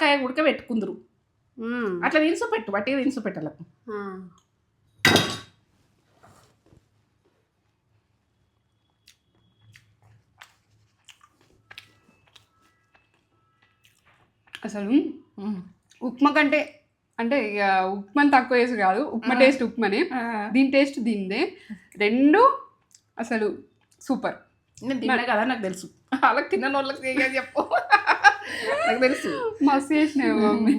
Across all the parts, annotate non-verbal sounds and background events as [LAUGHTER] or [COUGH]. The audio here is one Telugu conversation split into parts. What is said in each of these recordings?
కాయ ఉడక పెట్టుకుందరు మ్మ్. అట్లా తినుసు పెట్టు వట్టి తినుసు పెట్టాలకు ఆ. అసలు ఉప్మా కంటే అంటే ఇక ఉప్మాని తక్కువ వేసి కాదు ఉప్మా. టేస్ట్ ఉప్మానే. దీని టేస్ట్ దీనిదే. రెండు అసలు సూపర్. నేను తిన్నా కదా నాకు తెలుసు. వాళ్ళకి తిన్న వాళ్ళకి చెప్పు. నాకు తెలుసు. మస్తు చేసినావు మమ్మీ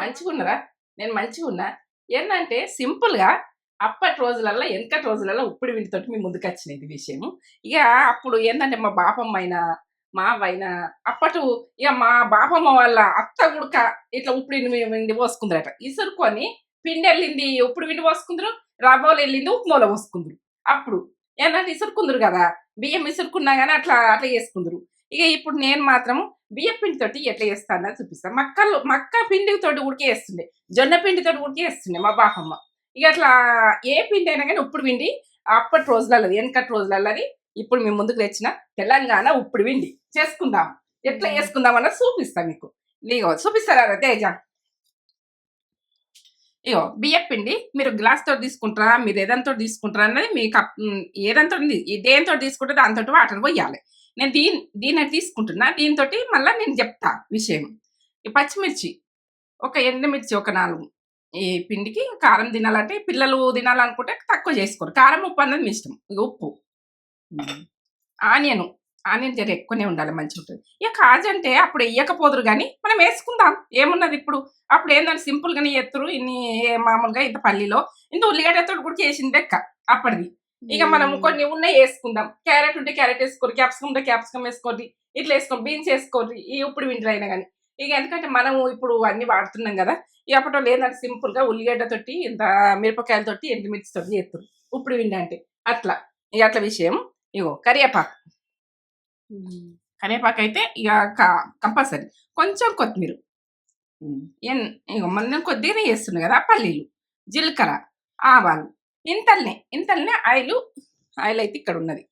మంచిగా ఉన్నారా నేను మంచిగా ఉన్నా ఏంటంటే సింపుల్గా అప్పటి రోజులలో వెనకటి రోజులలో ఉప్పుడు వీటితోటి మీ ముందుకు వచ్చిన ఇది విషయం ఇక అప్పుడు ఏంటంటే మా బాపమ్మ అయినా మా అయినా అప్పటి ఇక మా బాపమ్మ వాళ్ళ అత్త గుడక ఇట్లా ఉప్పుడు విండి పోసుకుందరట. ఇసురుకొని పిండి వెళ్ళింది ఉప్పుడు విండి పోసుకుందరు రవ్వలు వెళ్ళింది ఉప్మూల పోసుకుందరు. అప్పుడు ఏంటంటే ఇసురుకుందరు కదా బియ్యం ఇసురుకున్నా కానీ అట్లా అట్లా చేసుకుందరు. ఇక ఇప్పుడు నేను మాత్రం బియ్య పిండితోటి ఎట్లా చేస్తానో చూపిస్తాను. మక్కలు మక్క పిండితోటి ఉడికి వేస్తుండే జొన్న పిండితోటి ఉడికి వేస్తుండే మా బాపమ్మ ఇక అట్లా ఏ పిండి అయినా కానీ ఉప్పుడు పిండి అప్పటి రోజులలో వెనకటి రోజులలోది ఇప్పుడు మేము ముందుకు తెచ్చిన తెలంగాణ ఉప్పుడు పిండి. చేసుకుందాం. ఎట్లా చేసుకుందాం అన్నది చూపిస్తాం మీకు. ఇగో చూపిస్తారా తేజ? ఇగో బియ్య పిండి మీరు గ్లాస్ తోటి తీసుకుంటారా మీరు ఏదంతో తీసుకుంటారా అన్నది మీ కప్ ఏదంతో దేంతో తీసుకుంటే దాంతో వాటర్ పోయాలి. నేను దీని దీన్ని తీసుకుంటున్నా. దీంతో మళ్ళీ నేను చెప్తా విషయం. ఈ పచ్చిమిర్చి ఒక ఎండుమిర్చి ఒక నాలుగు. ఈ పిండికి కారం తినాలంటే పిల్లలు తినాలనుకుంటే తక్కువ చేసుకోరు. కారం ఉప్పు అన్నది మీ ఇష్టం. ఇక ఉప్పు. ఆనియన్ ఆనియన్ జర ఎక్కువనే ఉండాలి మంచిగా ఉంటుంది. ఇక కాజు అంటే అప్పుడు వేయకపోదురు కానీ మనం వేసుకుందాం. ఏమున్నది ఇప్పుడు? అప్పుడు ఏంటంటే సింపుల్గానే ఎత్తురు. ఇన్ని మామూలుగా ఇంత పల్లిలో. ఇంత ఉల్లిగడ్డతో కూడా చేసింది లెక్క. అప్పటిది. ఇక మనం కొన్ని ఉన్నాయి వేసుకుందాం. క్యారెట్ ఉంటే క్యారెట్ వేసుకోరు క్యాప్సికమ్ ఉంటే క్యాప్సికమ్ వేసుకోండి ఇట్లా వేసుకోండి బీన్స్ వేసుకోండి ఈ ఉప్పుడు వింటర్ అయినా కానీ. ఇక ఎందుకంటే మనం ఇప్పుడు అన్ని వాడుతున్నాం కదా ఇక అప్పట్లో లేదంటే సింపుల్గా ఉల్లిగడ్డతోటి ఇంత మిరపకాయలతోటి ఎండుమిర్చితోటి చేస్తారు. ఉప్పుడు విండి అంటే అట్లా. ఇక అట్లా విషయం. ఇగో కరివేపాకు. కరివేపాకు అయితే ఇక కంపల్సరీ. కొంచెం కొత్తిమీర. ఇక మనం కొద్దిగానే చేస్తున్నాం కదా పల్లీలు జీలకర్ర ఆవాలు. ఇంతల్నే ఇంతల్నే ఆయిల్ ఆయిల్ అయితే ఇక్కడ ఉన్నది.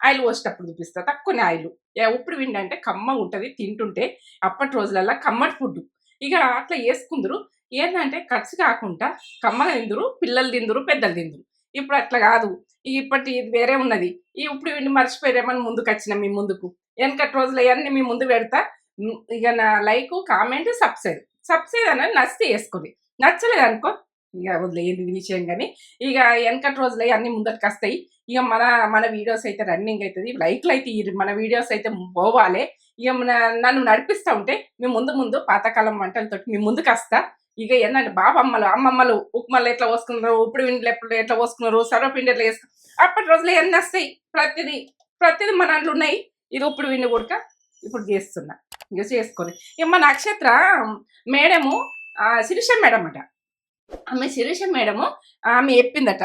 ఆయిల్ పోసేటప్పుడు చూపిస్తా తక్కువనే ఆయిల్. ఉప్పుడు విండి అంటే కమ్మ ఉంటుంది తింటుంటే అప్పటి రోజులల్లో కమ్మటి ఫుడ్. ఇక అట్లా వేసుకుందరు ఏంటంటే ఖర్చు కాకుండా కమ్మగా తిందురు పిల్లలు తిందురు పెద్దలు తిందురు. ఇప్పుడు అట్లా కాదు. ఇప్పటి ఇది వేరే ఉన్నది. ఈ ఉప్పుడు విండి మర్చిపోయారేమని ముందుకు వచ్చిన మీ ముందుకు? వెనకటి రోజులు అవన్నీ మీ ముందు పెడతా. ఇక నా లైక్ కామెంట్ సబ్స్క్రైబ్. సబ్స్క్రైబ్ అనేది నచ్చితే వేసుకోండి నచ్చలేదు అనుకో ఇక వదిలేదు ఇది విషయం కానీ. ఇక వెనకటి రోజులు అన్ని ముందరికి వస్తాయి. ఇక మన మన వీడియోస్ అయితే రన్నింగ్ అవుతుంది. లైక్లు అయితే మన వీడియోస్ అయితే పోవాలి. ఇక నన్ను నడిపిస్తూ ఉంటే మేము ముందు ముందు పాతకాలం వంటలతో మేము ముందుకు వస్తా. ఇక ఏంటంటే బాబమ్మలు అమ్మమ్మలు ఉప్మలు ఎట్లా పోసుకున్నారు ఉప్పుడు పిండిలు ఎప్పుడు ఎట్లా పోసుకున్నారు సర్వపిండి ఎట్లా వేసుకున్నారు అప్పటి రోజులు ఎన్ని వస్తాయి. ప్రతిదీ ప్రతిదీ మన దాంట్లో ఉన్నాయి. ఇది ఉప్పుడు పిండి కొడుక ఇప్పుడు చేస్తున్నా. ఇక చేసుకొని ఇక మా నక్షత్ర మేడము శిరీష మేడం అట ఆమె శిరీష మేడము ఆమె చెప్పిందట.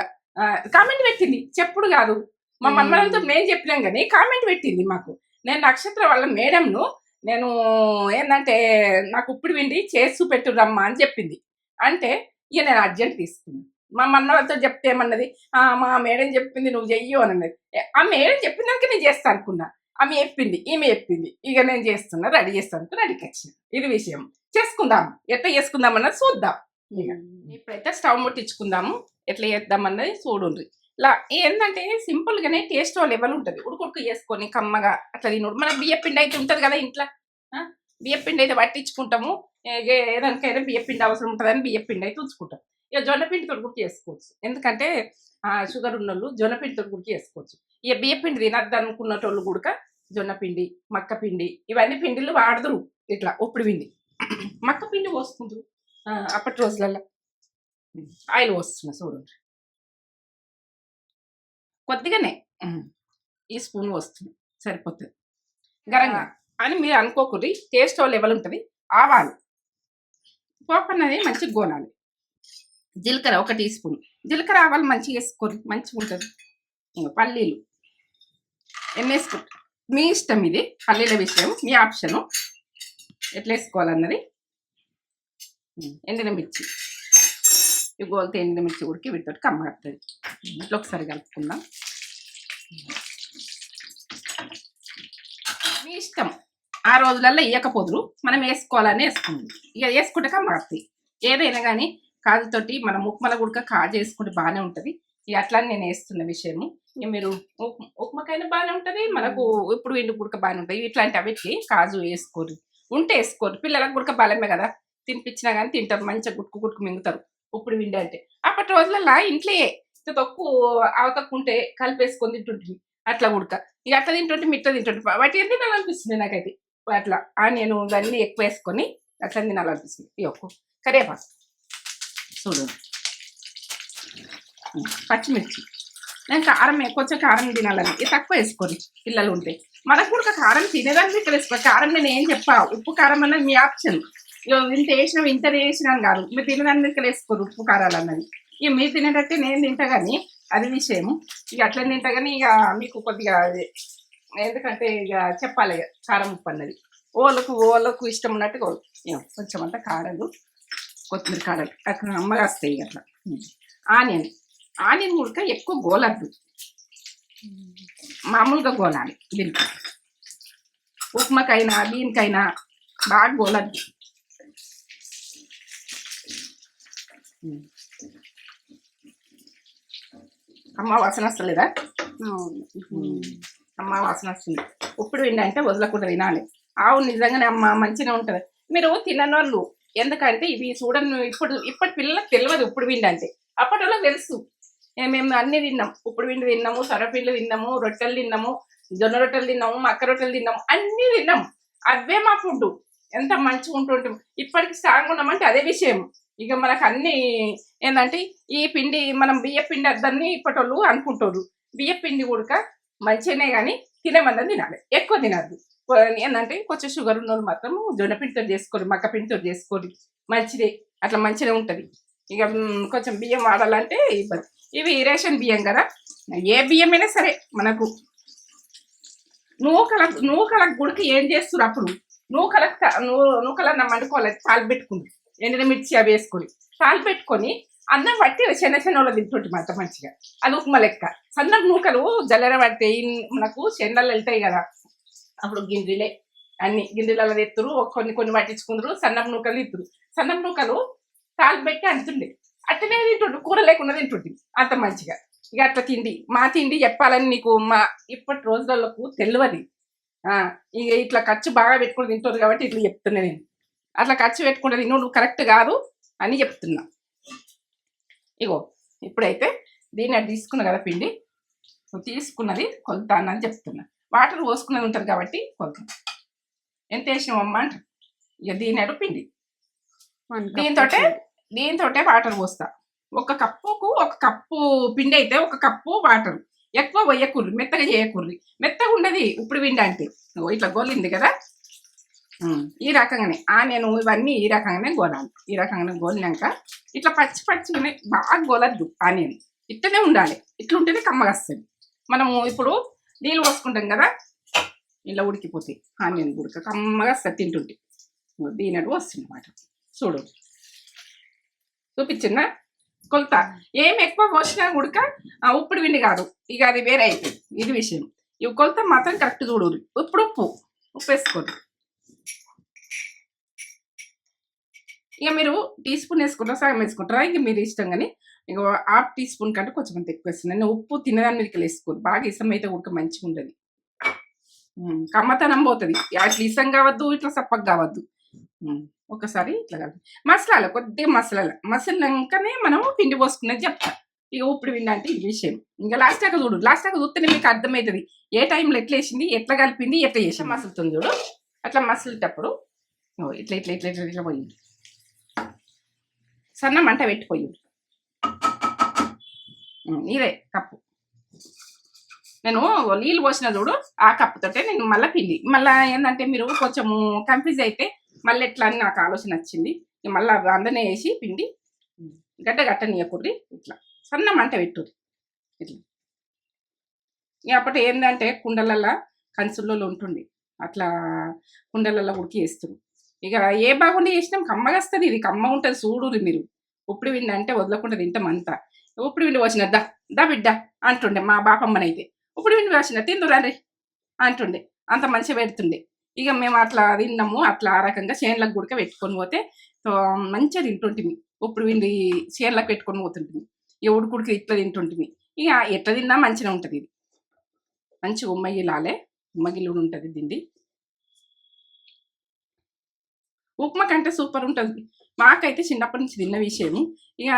కామెంట్ పెట్టింది. చెప్పుడు కాదు. మా మ్మ్. మన్మలంతో నేను చెప్పినాం కానీ కామెంట్ పెట్టింది మాకు. నేను నక్షత్ర వాళ్ళ మేడంను నేను ఏంటంటే నాకు ఉప్పుడు విండి చేసి పెట్టురమ్మా అని చెప్పింది. అంటే ఇక నేను అర్జెంట్ తీసుకున్నాను మా మన్నలతో చెప్తే ఏమన్నది? "ఆ, మా మేడం చెప్పింది నువ్వు చెయ్యు అని అన్నది. ఆ మేడం చెప్పినాక నేను చేస్తా అనుకున్నా. ఆమె చెప్పింది ఈమె చెప్పింది. ఇక నేను చేస్తున్నా రెడీ చేస్తాను రెడీకి వచ్చిన. ఇది విషయం. చేసుకుందాం. ఎట్లా చేసుకుందాం అన్నది చూద్దాం. ఇప్పుడైతే స్టవ్ ముట్టించుకుందాము. ఎట్లా చేద్దామన్నది చూడండి ఇలా ఏంటంటే సింపుల్ గానే టేస్ట్ లెవెల్ ఉంటుంది ఉడుకుడుకు చేసుకొని కమ్మగా అట్లా తినుడు. మన బియ్య పిండి అయితే ఉంటుంది కదా ఇంట్లో. ఆ? బియ్య పిండి అయితే పట్టించుకుంటాము. ఏదానికైనా బియ్య పిండి అవసరం ఉంటుందని బియ్య పిండి అయితే ఉంచుకుంటాం. ఇక జొన్న పిండితో కూడా చేసుకోవచ్చు. ఎందుకంటే ఆ, షుగర్ ఉన్నోళ్ళు జొన్న పిండితో కూడా చేసుకోవచ్చు. ఇక బియ్య పిండి తినద్దు అనుకున్నటోళ్ళు కూడా జొన్న పిండి మక్క పిండి ఇవన్నీ పిండిలు వాడదురు. ఇట్లా ఉప్పుడు పిండి. మక్క పిండి పోసుకుంటారు అప్పటి రోజులలో ఆయిల్ పోస్తున్నా చూడండి కొద్దిగానే. ఈ స్పూన్ వస్తుంది సరిపోతుంది. గరంగా. అని మీరు అనుకోకూడదు టేస్ట్ లెవెల్ ఉంటుంది ఆవాలు. పోపు అన్నది మంచిగా గోనాలి జీలకర్ర ఒక టీ స్పూన్. జీలకర్ర ఆవాలు మంచిగా వేసుకోరు మంచిగా ఉంటుంది. పల్లీలు. ఎన్ని వేసుకుంటారు మీ ఇష్టం ఇది పల్లీల విషయం మీ ఆప్షను. ఎట్లా వేసుకోవాలన్నది ఎండిన మిర్చి. ఈ గోలితే ఎండిన మిర్చి ఉడికి వీటితోటి కమ్మగడుతుంది ఇట్లా ఒకసారి కలుపుకుందాం. మీ ఇష్టం. ఆ రోజులలో ఇయ్యకపోదురు. మనం వేసుకోవాలని వేసుకుంది ఇక వేసుకుంటే మారుతాయి ఏదైనా కానీ కాజుతోటి మనం ఉప్మల గుడక కాజు వేసుకుంటే బాగానే ఉంటుంది. ఇక అట్లా నేను వేస్తున్న విషయము. ఇక మీరు ఉప్మకైనా బాగానే ఉంటుంది. మనకు ఇప్పుడు ఎండు గుడక బాగానే ఉంటుంది. ఇట్లాంటి అవిటికి కాజు వేసుకోరు. ఉంటే వేసుకోరు. పిల్లలకు గుడక బలమే కదా. తినిపించినా కానీ తింటారు. మంచిగా గుట్టుకు గుట్టుకు మింగుతారు. ఇప్పుడు విండి అంటే. అప్పటి రోజులలో ఇంట్లో తక్కువ అవతక్కుంటే కలిపేసుకొని తింటుంటుంది అట్లా ఉడక ఇక అట్లా తింటుంటే మిట్ట తింటుంటే వాటి ఏం తినాలనిపిస్తుంది నాకైతే. అట్లా నేను ఇవన్నీ ఎక్కువ వేసుకొని అట్లా తినాలనిపిస్తుంది. ఈ ఒక్క కరివేపాకు చూడు. పచ్చిమిర్చి. నేను కారం కొంచెం కారం తినాలని. ఇది తక్కువ వేసుకోండి పిల్లలు ఉంటే. మనకు కూడా కారం తినేదానికి ఇక్కడ వేసుకో. కారం నేను ఏం చెప్పా. ఉప్పు కారం అన్నది మీ ఆప్షన్. ఇగో ఇంత వేసినాం ఇంత వేసినాం కాదు. మీరు తినడానికి వేసుకోరు ఉప్పు కారాలు అన్నది. ఇక మీరు తినేటట్టే నేను తింటా కానీ అది విషయం ఇక అట్లా తింటా కానీ ఇక మీకు కొద్దిగా ఎందుకంటే ఇక చెప్పాలి ఇక కారం ఉప్పు అన్నది. ఓళ్ళకు ఓళ్ళకు ఇష్టం ఉన్నట్టుగా కొంచెం అంతా కాడలు కొత్తిమీర కాడలు అక్కడ అమ్మగా వస్తాయి అట్లా. ఆనియన్. ఆనియన్ ఉడక ఎక్కువ గోలద్దు. మామూలుగా గోలాలి. దీనికి. ఉప్మాకైనా దీనికైనా బాగా గోలద్దు. అమ్మ వాసన వస్తలేదా? అమ్మ వాసన వస్తుంది. ఉప్పుడు పిండి అంటే వదలకుండా తినాలి. ఆవు నిజంగానే అమ్మ మంచిగా ఉంటుంది. మీరు తినని వాళ్ళు ఎందుకంటే ఇవి చూడను ఇప్పుడు ఇప్పటి పిల్లలకు తెలియదు ఉప్పుడు పిండి అంటే. అప్పటి వాళ్ళకి తెలుసు మేము అన్ని తిన్నాం. ఉప్పుడు పిండి తిన్నాము సొరపిండి తిన్నాము రొట్టెలు తిన్నాము జొన్న రొట్టెలు తిన్నాము మక్క రొట్టెలు తిన్నాము అన్నీ తిన్నాం. అవే మా ఫుడ్ ఎంత మంచిగా ఉంటుంటాం. ఇప్పటికి స్ట్రాంగ్ ఉన్నామంటే అదే విషయం. ఇక మనకు అన్ని ఏంటంటే ఈ పిండి మనం బియ్య పిండి అద్దని ఇప్పటి వాళ్ళు అనుకుంటారు బియ్య పిండి కూడా మంచిగానే కానీ తినేమందని తినాలి. ఎక్కువ తినద్దు. ఏంటంటే కొంచెం షుగర్ ఉన్న వాళ్ళు మాత్రం జొన్న పిండితో చేసుకోరు మక్క పిండితో చేసుకోరు మంచిదే. అట్లా మంచిగా ఉంటుంది. ఇక కొంచెం బియ్యం వాడాలంటే ఇబ్బంది. ఇవి రేషన్ బియ్యం కదా. ఏ బియ్యమైనా సరే మనకు. నూకల నూకల గుడికి ఏం చేస్తారు అప్పుడు? నూకలకు నూ- నూకలన్న మండుకోవాలి తాలు పెట్టుకుంది. ఎండిన మిర్చి అవి వేసుకొని తాలు పెట్టుకొని అన్నం పట్టి చిన్న చిన్న వాళ్ళు తింటుంటే మాట మంచిగా. అది ఉప్మా లెక్క. సన్న నూకలు జల్లెర పడితే మనకు చెండలు వెళ్తాయి కదా. అప్పుడు గింజలే అన్ని గింజలలో ఎత్తురు కొన్ని కొన్ని పట్టించుకుందరు సన్నం నూకలు ఇత్తురు సన్నం నూకలు తాలు పెట్టి అంటుండే అట్టనే తింటుండు కూర లేకుండా తింటుండి అంత మంచిగా. ఇక అట్లా తిండి మా తిండి చెప్పాలని నీకు మా ఇప్పటి రోజులకు తెలియదు ఆ, ఇక ఇట్లా ఖర్చు బాగా పెట్టుకుని తింటారు కాబట్టి ఇట్లా చెప్తున్నా నేను. అట్లా ఖర్చు పెట్టుకుంటే తిను నువ్వు కరెక్ట్ కాదు అని చెప్తున్నా. ఇగో ఇప్పుడైతే దీన్ని అది తీసుకున్నా కదా పిండి? తీసుకున్నది కొలుతాను అని చెప్తున్నా. వాటర్ పోసుకున్నది ఉంటుంది కాబట్టి కొలుతాను ఎంత వేసినావమ్మా అంట? ఇక దీని అడు పిండి. దీంతోటే దీంతోటే వాటర్ పోస్తా. ఒక కప్పుకు ఒక కప్పు పిండి అయితే ఒక కప్పు వాటర్. ఎక్కువ వేయకూర్రి మెత్తగా చేయకూర్రి మెత్తగా ఉండదు ఇప్పుడు పిండి అంటే. ఇట్లా గోలింది కదా? ఈ రకంగానే. ఆ నేను ఇవన్నీ ఈ రకంగానే గోలాలి ఈ రకంగానే గోలినాక ఇట్లా పచ్చి పచ్చిగానే బాగా గోలద్దు ఆనియన్ ఇట్లనే ఉండాలి. ఇట్లా ఉంటేనే కమ్మగస్తుంది. మనము ఇప్పుడు నీళ్ళు పోసుకుంటాం కదా ఇలా ఉడికిపోతాయి ఆనియన్ ఉడక కమ్మగా వస్తుంది తింటుంటే ఇగో వస్తుంది అనమాట చూడు. చూపించిందా? కొలత. ఏం ఎక్కువ పోసినా ఉడక ఆ ఉప్పుడు విండి కాదు. ఇక అది వేరే అయిపోయింది ఇది విషయం. ఇవి కొలత మాత్రం కరెక్ట్ చూడు. ఇప్పుడు ఉప్పు. ఉప్పు వేసుకోండి. ఇక మీరు టీ స్పూన్ వేసుకుంటారా సగం వేసుకుంటారా? ఇక మీరు ఇష్టం కానీ ఇక హాఫ్ టీ స్పూన్ కంటే కొంచెం అంత ఎక్కువ వేస్తున్నాను నేను ఉప్పు తినదాని మీదకి వేసుకోరు బాగా ఇష్టం అయితే ఉడక మంచిగా ఉమ్, కమ్మతనం పోతుంది. అట్లా ఇష్టం కావద్దు ఇట్లా సప్పగా కావద్దు. ఒకసారి ఇట్లా కాదు. మసాలా కొద్దిగా మసాలా మసాలాకనే మనం పిండి పోసుకునేది చెప్తా. ఇక ఉప్పుడు పిండి అంటే ఈ విషయం. ఇంకా లాస్ట్ దాకా చూడు. లాస్ట్ దాకా చూస్తేనే మీకు అర్థమవుతుంది ఏ టైంలో ఎట్లా వేసింది ఎట్లా కలిపింది ఎట్లా చేసింది. మసులుతుంది చూడు. అట్లా మసిలేటప్పుడు ఇట్లా ఇట్లా ఇట్లా ఇట్లా ఇట్లా పోయింది. సన్న మంట పెట్టిపోయింది ఇదే కప్పు. నేను నీళ్ళు పోసిన చూడు ఆ కప్పుతోటే నేను మళ్ళీ పిండి. మళ్ళీ ఏంటంటే మీరు కొంచెము కన్ఫ్యూజ్ అయితే మళ్ళీ ఎట్లా అని నాకు ఆలోచన వచ్చింది. మళ్ళీ అందనే వేసి పిండి గడ్డ గట్టనీయకూడదు. ఇట్లా సన్న మంట పెట్టుర్రి. ఇట్లా. అప్పటి ఏంటంటే కుండలల్లో కన్సుల్లో ఉంటుంది అట్లా కుండలల్లో ఉడికి వేస్తారు ఇక ఏ బాగుండి చేసినాం? కమ్మగా వస్తుంది ఇది కమ్మ ఉంటుంది చూడుర్రి మీరు. ఉప్పుడు విండి అంటే వదలకుండా తింటాం అంతా. ఉప్పుడు విండి వచ్చిన దా దా బిడ్డ అంటుండే మా బాపమ్మనైతే. ఉప్పుడు విండి వచ్చిన తిందురండి అంటుండే. అంత మంచిగా పెడుతుండే. ఇక మేము అట్లా తిన్నాము అట్లా ఆ రకంగా చేనులకు గుడక పెట్టుకొని పోతే మంచిగా తింటుంటిమి. ఇప్పుడు విండి చేనులకు పెట్టుకొని పోతుంటిమి. ఈ ఉడుకుడికి ఇట్లా తింటుంటిమి. ఇక ఎట్లా తిన్నా మంచిగా ఉంటుంది ఇది. మంచి ఉమ్మగిలాలే ఉమ్మగిలుడు ఉంటుంది తిండి ఉప్మా కంటే సూపర్ ఉంటుంది. మాకైతే చిన్నప్పటి నుంచి తిన్న విషయం ఇక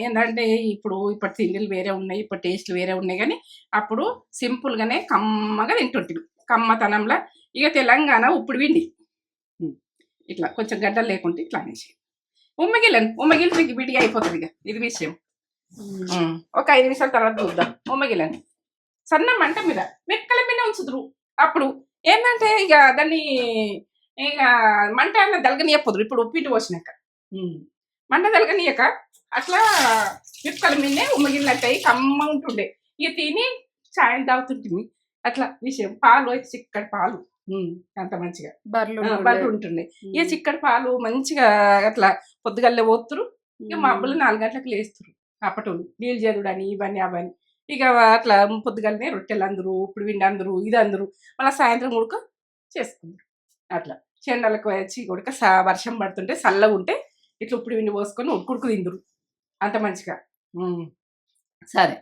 ఏంటంటే ఇప్పుడు ఇప్పటి తిండిలు వేరే ఉన్నాయి ఇప్పుడు టేస్ట్లు వేరే ఉన్నాయి కానీ అప్పుడు సింపుల్గానే కమ్మగా తింటుంటివి కమ్మతనంలో ఇక తెలంగాణ ఉప్పుడు విండి. ఇట్లా కొంచెం గడ్డలు లేకుంటే ఇట్లా అనేసి. ఉమ్మగిలని ఉమ్మగిలి మీకు విడిగా అయిపోతుంది ఇక. ఇది విషయం. ఒక ఐదు నిమిషాల తర్వాత చూద్దాం. ఉమ్మగిలని సన్న మంట మీద. మెక్కల మీద ఉంచుదురు. అప్పుడు ఏంటంటే ఇక దాన్ని ఇక మంట అన్న దలగనీయపోదురు ఇప్పుడు ఉప్పింటి పోసినాక. మంట దలగనీయక అట్లా మిక్కల మీదనే ఉమ్మగిలినట్టాయి కమ్మ ఉంటుండే. ఇక తిని చాయ్ తాగుతుంటుంది అట్లా విషయం పాలు అయితే చిక్కటి పాలు. అంత మంచిగా. బర్రెలు బర్రెలు ఉంటుండే. ఇక చిక్కటి పాలు మంచిగా అట్లా పొద్దుగల్లే పోతురు ఇక మా అబ్బులు నాలుగు గంటలకు లేస్తురు. అప్పటోళ్ళు నీళ్ళు చేదుడని ఇవన్నీ అవన్నీ. ఇక అట్లా పొద్దుగలనే రొట్టెలు అందరు ఇప్పుడు విండి అందరు ఇది అందరు. మళ్ళీ సాయంత్రం ఉడక చేసుకుందరు. అట్లా. చెండలకు వచ్చి ఉడక స- వర్షం పడుతుంటే చల్లగా ఉంటే ఇట్లా ఇప్పుడు విండి పోసుకొని ఉడుకుడుకు తిందురు. అంత మంచిగా. సరే.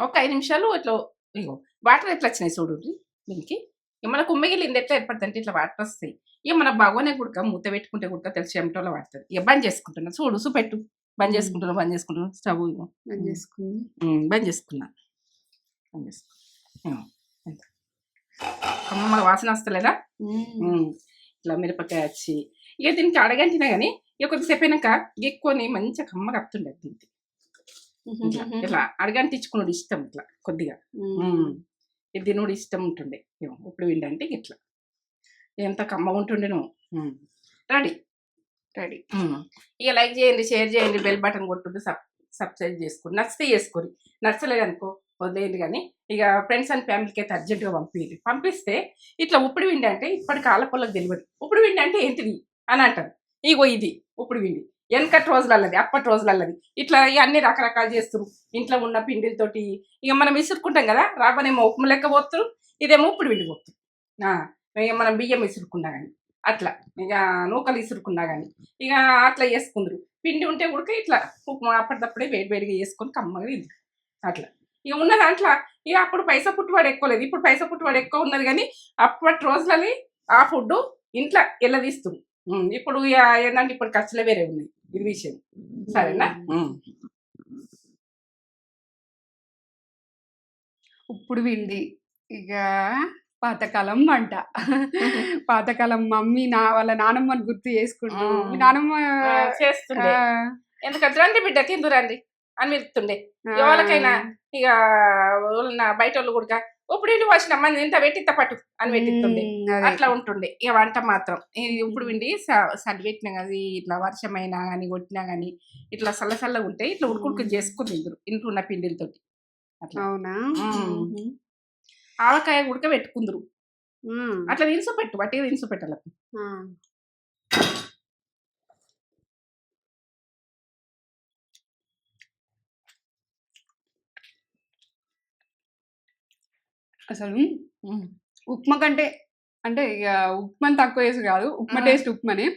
ఒక ఐదు నిమిషాలు ఇట్లా ఇగో వాటర్ ఎట్లా వచ్చినాయి చూడు దీనికి? ఇక మన కుమ్మగిలింది ఎట్లా ఏర్పడుతుంటే ఇట్లా వాటర్ వస్తాయి. ఇక మన బాగోనే గుడక మూత పెట్టుకుంటే గుడక తెలిసి చెమటలో పడుతుంది ఇక బంద్ చేసుకుంటున్నా. చూడు సో పెట్టు. బంద్. చేసుకుంటున్నా బంద్ చేసుకుంటున్నా. స్టవ్ ఇగో. చేసుకుంది. ఉమ్, బంద్ చేసుకున్నా. బంద్ చేసుకున్నా. కమ్మగా వాసన వస్తలేదా? ఇట్లా మిరపకాయ వచ్చి. ఇక దీనికి అడగంటినా కానీ ఇక కొద్దిసేపు అయినాక ఎక్కువని మంచిగా కమ్మగా వస్తుండే దీనికి. ఇట్లా అడగంటించుకున్నాడు ఇష్టం ఇట్లా కొద్దిగా. ఇది తినుడు ఇష్టం ఉంటుండే. ఇప్పుడు విండంటే ఇట్లా. ఎంత కమ్మ ఉంటుండేనో. రెడీ. రెడీ. ఇక లైక్ చేయండి షేర్ చేయండి బెల్ బటన్ కొట్టుండి సబ్ సబ్స్క్రైబ్ చేసుకోండి. నచ్చితే చేసుకోండి. నచ్చలేదు అనుకో వదిలేయండి కానీ ఇక ఫ్రెండ్స్ అండ్ ఫ్యామిలీకి అయితే అర్జెంటుగా పంపించండి పంపిస్తే ఇట్లా ఉప్పుడు విండి అంటే ఇప్పటి కాలపొలకు తెలియదు. ఉప్పుడు విండి అంటే ఏంటిది? అని అంటారు. ఇగో ఇది ఉప్పుడు విండి. వెనకటి రోజులల్లది అప్పటి రోజులల్లది. ఇట్లా ఇక అన్ని రకరకాలు చేస్తారు ఇంట్లో ఉన్న పిండిలతోటి ఇక మనం విసురుకుంటాం కదా రాబనేమో ఉప్మ లెక్క పోతారు ఇదేమో ఉప్పుడు విండి పోతారు ఇక మనం బియ్యం విసురుకున్నా కానీ అట్లా. ఇక నూకలు విసురుకున్నా కానీ ఇక అట్లా వేసుకుందరు పిండి ఉంటే కూడా ఇట్లా ఉప్మా అప్పటిదప్పుడే వేడి వేడిగా వేసుకొని కమ్మగా తింటారు అట్లా. ఇక ఉన్న దాంట్లో ఇక అప్పుడు పైసా పుట్టువాడు ఎక్కువ లేదు. ఇప్పుడు పైసా పుట్టువాడు ఎక్కువ ఉన్నది కానీ అప్పటి రోజులని ఆ ఫుడ్ ఇంట్లో ఎలా తీస్తుంది ఇప్పుడు ఏంటంటే ఇప్పుడు ఖర్చులే వేరే ఉన్నాయి ఇది విషయం. సరేనా. ఇప్పుడు వింది. ఇక పాతకాలం వంట. [LAUGHS] పాతకాలం మమ్మీ నా వాళ్ళ నానమ్మని గుర్తు చేసుకుంటూ నానమ్మ చేస్తుండే. ఎందుకంటే రండి బిడ్డ తిందురండి అని ఆ, ఎవరికైనా ఇక బయట వాళ్ళు కూడా ఇప్పుడు ఇంటి వచ్చిన మంది ఇంత పట్టు అని పెట్టిస్తుండే. మ్మ్, అదే. అట్లా ఉంటుండే. ఇక వంట మాత్రం. ఇప్పుడు విండి సడి పెట్టినా కానీ ఇట్లా వర్షమైనా కానీ కొట్టినా కానీ ఇట్లా చల్ల చల్లగా ఉంటే ఇట్లా ఉడుకుడుకు చేసుకుని తిందరు ఇంట్లో ఉన్న పిండిలతోటి. అట్లా. అవునా. ఆవకాయ ఉడక పెట్టుకుందరు మ్మ్. అట్లా దినుసు పెట్టు వట్టి దినుసు పెట్టాలి. అసలు ఉప్మా కంటే అంటే ఇక ఉప్మాని తక్కువ వేసి కాదు ఉప్మా. టేస్ట్ ఉప్మానే.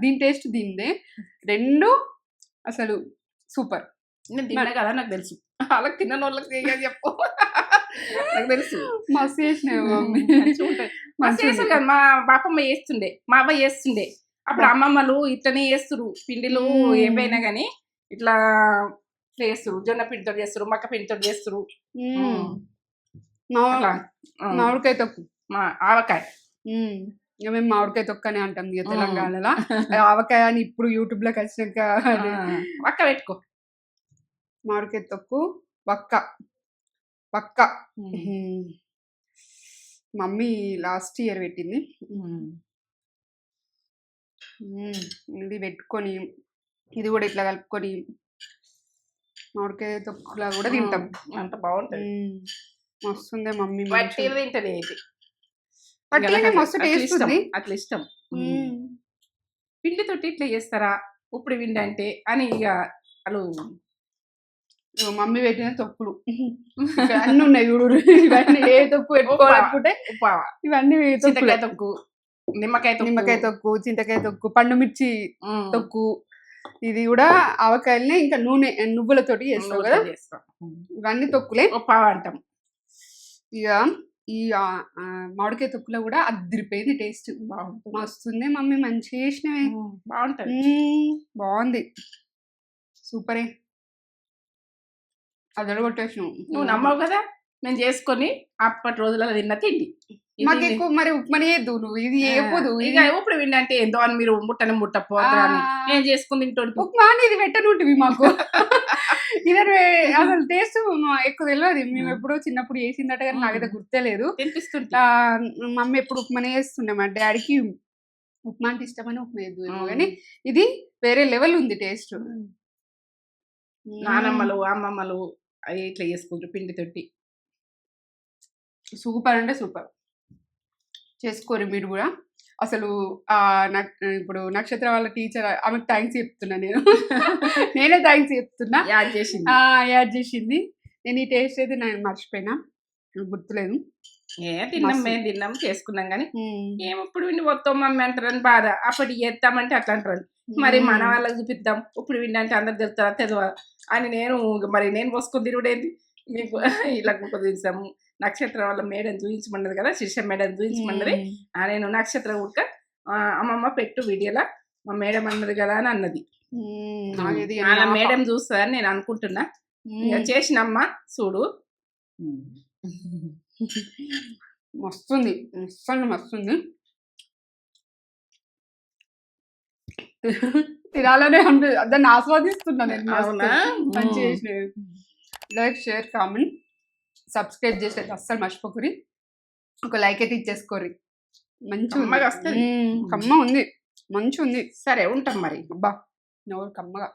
దీని టేస్ట్ దీనిదే. రెండు అసలు సూపర్. నేను తిన్నా కదా నాకు తెలుసు. వాళ్ళకి తిన్న వాళ్ళకి చెప్పు. నాకు తెలుసు. మస్తు మమ్మీ. ఉంటాయి. మస్తు చేస్తారు కదా మా బాపమ్మ చేస్తుండే. మా అవ్వ చేస్తుండే. అప్పుడు అమ్మమ్మలు ఇట్లనే చేస్తురు పిండిలు. ఏవైనా కానీ ఇట్లా చేస్తురు జొన్న పిండితో చేస్తురు మక్క పిండితో చేస్తురు మ్మ్. అట్లా మామిడి- ఆ, మామిడికాయ తొక్కు. ఆవకాయ. మ్మ్. ఇక మేము మామిడికాయ తొక్కు అని అంటాం ఇక తెలంగాణలో. [LAUGHS] ఆవకాయ అని ఇప్పుడు యూట్యూబ్లోకి వచ్చినాక వక్క పెట్టుకో. మామిడికాయ తొక్కు వక్క. వక్క. మ్మ్. మమ్మీ లాస్ట్ ఇయర్ పెట్టింది. ఇది పెట్టుకొని ఇది కూడా ఇట్లా కలుపుకొని మామిడికాయ తొక్కులా కూడా తింటాం. అంత బాగుంటది. మస్తుంది మమ్మీ వట్టి తింటది ఇది. పట్టిగానే మస్తు అట్లా టేస్ట్ ఇష్టం, ఉంది. అట్లా ఇష్టం. పిండితోటి ఇట్లా చేస్తారా? ఇప్పుడు విండి అంటే అని ఇక ఇగో మమ్మీ పెట్టిన తొక్కులు. అన్ని ఉన్నాయి చూడు. ఇవన్నీ ఏ తొక్కు పెట్టుకోవాలనుకుంటే ఇవన్నీ చింతకాయ తొక్కు నిమ్మకాయ. నిమ్మకాయ తొక్కు చింతకాయ తొక్కు పండు మిర్చి. తొక్కు. ఇది కూడా ఆవకాయలనే ఇంకా నూనె నువ్వులతోటి చేస్తావు కదా? చేస్తాం. ఇవన్నీ తొక్కులే. పావు అంటాం ఇక ఈ మామిడికాయ తొక్కులో కూడా అదిరిపోయింది టేస్ట్. బాగుంటుంది మస్తుంది మమ్మీ మంచిగా చేసినవే. బాగుంటది మ్మ్, బాగుంది. సూపరే. అదొడగొట్టేసినావు నువ్వు నమ్మవు కదా? నేను చేసుకొని అప్పటి రోజులలో తిన్న తిండి. మాకు ఎక్కువ మరి ఉప్మా చేయద్దు నువ్వు. ఇది చేయకపోదు ఇది ఇప్పుడు వింటే ఏందో అని మీరు ముట్టని ముట్టపోతా అని. నేను చేసుకుని తింటోడికి ఉప్మా అని ఇది పెట్టనుంటివి మాకు. [LAUGHS] [LAUGHS] అసలు టేస్ట్ ఎక్కువ తెలియదు మేము ఎప్పుడో చిన్నప్పుడు చేసిందట కానీ నాకైతే గుర్తే లేదు తినిపిస్తుంటా. ఆ, మమ్మీ ఎప్పుడు ఉప్మానే చేస్తుండే మా డాడీకి ఉప్మా అంటే ఇష్టమని ఉప్మా చేద్దు కానీ ఇది వేరే లెవెల్ ఉంది టేస్ట్ నానమ్మలు అమ్మమ్మలు అవి ఇట్లా చేసుకుంటారు పిండి తొట్టి సూపర్ అంటే సూపర్. చేసుకోరు మీరు కూడా. అసలు ఆ ఇప్పుడు నక్షత్ర వాళ్ళ టీచర్ ఆమెకు థ్యాంక్స్ చెప్తున్నా నేను. [LAUGHS] నేనే థ్యాంక్స్ చెప్తున్నా. యాడ్ చేసింది. ఆ, యాడ్ చేసింది. నేను ఈ టేస్ట్ అయితే నేను మర్చిపోయినా. గుర్తులేదు. ఏ తిన్నాం. మేము తిన్నాం చేసుకున్నాం కానీ ఏమప్పుడు విండి మొత్తం మమ్మీ అంటారని బాధ. అప్పటి చేస్తామంటే అట్లా అంటారు. మరి మన వాళ్ళకి చూపిద్దాం. ఇప్పుడు విండి అంటే అందరు తెలుస్తారా తెలియదు అని నేను మరి నేను పోసుకొని తిరుగుడేది మీకు [LAUGHS] ఇలా కుదిరిస్తాము నక్షత్రం వల్ల మేడం చూపించమన్నది కదా శిష్య మేడం చూపించమన్నది. నేను నక్షత్రం ఉడక అమ్మమ్మ పెట్టు వీడియోలా మా మేడం అన్నది కదా అని అన్నది. అలా మేడం చూస్తుందని నేను అనుకుంటున్నా. చేసినమ్మ చూడు. మస్తుంది మస్తుంది మస్తుంది తినాలనే అంటే దాన్ని ఆస్వాదిస్తున్నా నేను మస్తు. అవునా? మంచి లైక్ షేర్ కామెంట్. సబ్స్క్రైబ్ చేసేది అస్సలు మర్చిపోకురి ఒక లైక్ అయితే ఇచ్చేసుకోరి మంచి వస్తది. కమ్మ ఉంది మంచి ఉంది సరే ఉంటాం మరి. అబ్బా నోరు కమ్మగా.